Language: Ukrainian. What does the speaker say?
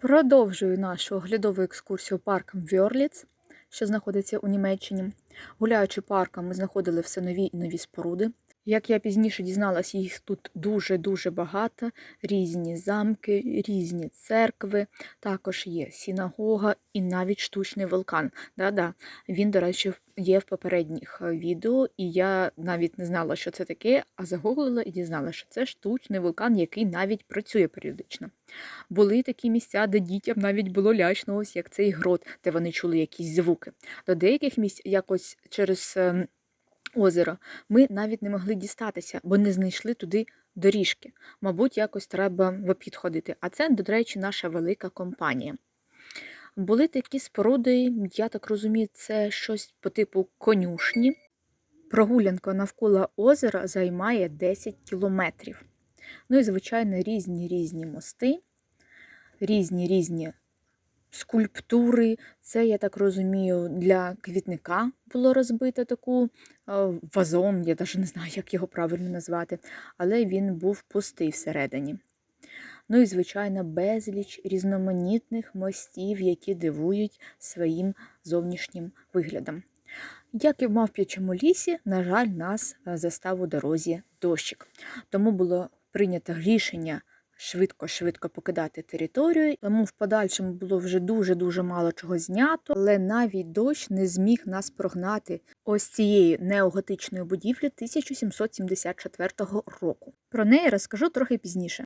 Продовжую нашу оглядову екскурсію парком Вьорліц, що знаходиться у Німеччині. Гуляючи парком, ми знаходили все нові і нові споруди. Як я пізніше дізналась, їх тут дуже-дуже багато, різні замки, різні церкви, також є синагога і навіть штучний вулкан. Да-да. Він, до речі, є в попередніх е, відео, і я навіть не знала, що це таке, а загуглила і дізналася, що це штучний вулкан, який навіть працює періодично. Були такі місця, де дітям навіть було лячно, ось як цей грот, де вони чули якісь звуки. До деяких місць якось через ем, озеро ми навіть не могли дістатися, бо не знайшли туди доріжки. Мабуть, якось треба в обхід ходити. А це, до речі, наша велика компанія. Були такі споруди, я так розумію, це щось по типу конюшні. Прогулянка навколо озера займає 10 кілометрів. Ну і, звичайно, різні різні мости, різні різні скульптури. Це, я так розумію, для квітника було розбито таку вазон, я навіть не знаю, як його правильно назвати, але він був пустий всередині. Ну і, звичайно, безліч різноманітних мостів, які дивують своїм зовнішнім виглядом. Як і в мавп'ячому лісі, на жаль, нас застав у дорозі дощик. Тому було прийнято рішення швидко-швидко покидати територію. Тому в подальшому було вже дуже-дуже мало чого знято, але навіть дощ не зміг нас прогнати ось цієї неоготичної будівлі 1774 року. Про неї розкажу трохи пізніше.